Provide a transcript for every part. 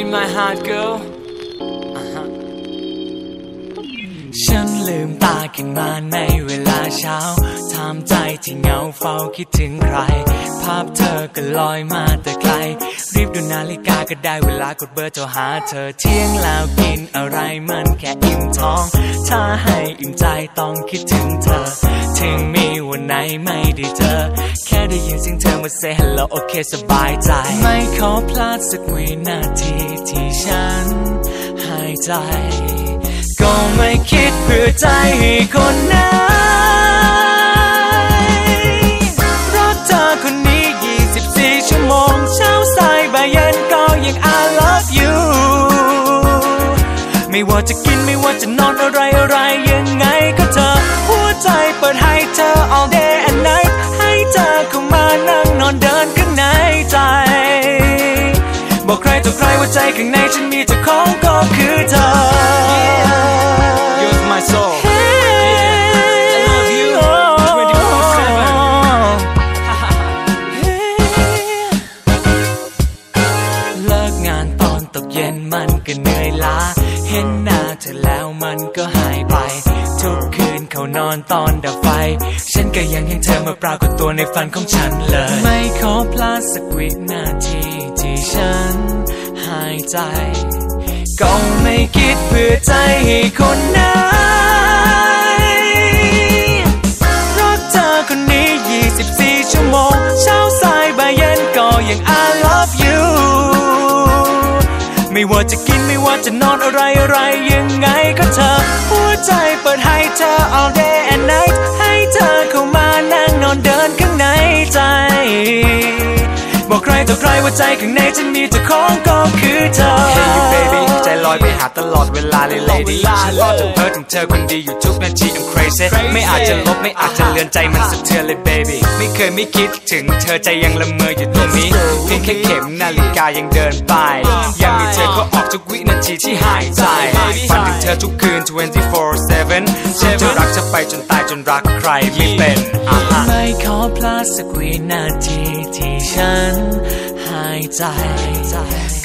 in my heart girl ฉันลืมตาขึ้นมาในเวลาเช้าถามใจที่เหงาเฝ้าคิดถึงใคร ภาพเธอก็ลอยมาแต่ไกล รีบดูนาฬิกาก็ได้เวลากดเบอร์โทรหาเธอเที่ยงแล้วกินอะไรมันแค่อิ่มท้อง ถ้าให้อิ่มใจต้องคิดถึงเธอ ถึงมีวันไหนไม่ได้เจอ ได้ยินเสียงเธอมา say hello โอเคสบายใจ ไม่ขอพลาดสักวินาทีที่ฉันหายใจ ก็ไม่คิดเพื่อใจให้คนไหนรักเธอคนนี้ 24 ชั่วโมง เช้าสายบ่ายเย็นก็ยัง I love you ไม่ว่าจะกินไม่ว่าจะนอนอะไรอะไร ใจข้างในฉันมีเจ้าของก็คือเธอ You're my soul I love you เลิกงานตอนตกเย็นมันก็เหนื่อยล้า เห็นหน้าเธอแล้วมันก็หายไป ทุกคืนเขานอนตอนดับไฟ ฉันก็ยังเห็นเธอมาปรากฏตัวในฝันของฉันเลย ไม่ขอพลาดสักวินาทีที่ฉัน ใจ ก็ไม่คิดเพื่อใจให้คนไหนรักเธอคนนี้ 24 ชั่วโมง เช้าสายบ่ายเย็นก็ยัง I love you ไม่ว่าจะกินไม่ว่าจะนอนอะไรอะไรยัง บอกใครต่อใครว่าใจข้างในฉันมีเจ้าของก็คือเธอ Hey you baby ใจลอยไปหาตลอดเวลาเลย lady ฉันรอจนเพ้อถึงเธอคนดีอยู่ทุกนาที I'm crazy ไม่อาจจะลบไม่อาจจะเลือนใจมันสะเทือนเลย baby ไม่เคยไม่คิดถึงเธอใจยังละเมออยู่ตรงนี้เพียงแค่เข็มนาฬิกายังเดินไปยังมีเธอก็ออกทุกวินา ทีที่หายใจฝันถึงเธอทุกคืน 24/7 ฉันจะรักเธอไปจนตายจนรักใครไม่เป็นไม่ขอพลาดสักวินาทีที่ฉันหายใจ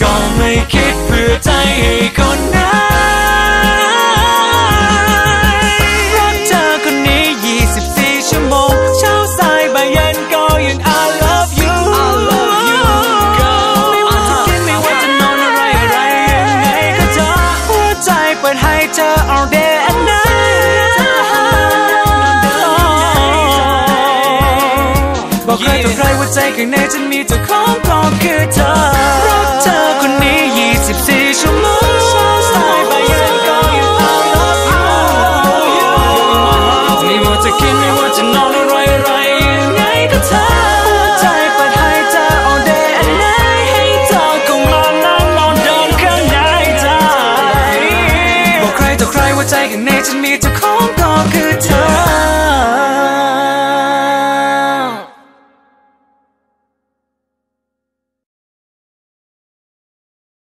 ก็ไม่คิดเพื่อใจให้คนนั้น ใจข้างในฉันมีเจ้าของก็คือเธอ รักเธอคนนี้ 24 ชั่วโมงสายไปย็นก็ยัง I love you ไม่ว่าจะกินไม่ว่าจะนอนอะไรอะไรยังไงก็เธอใจเปิดให้เธอ all day and night ให้เธอเข้ามานั่งนอนเดินข้างในใจบอกใครต่อใครว่าใจข้างในฉันมีเจ้าของ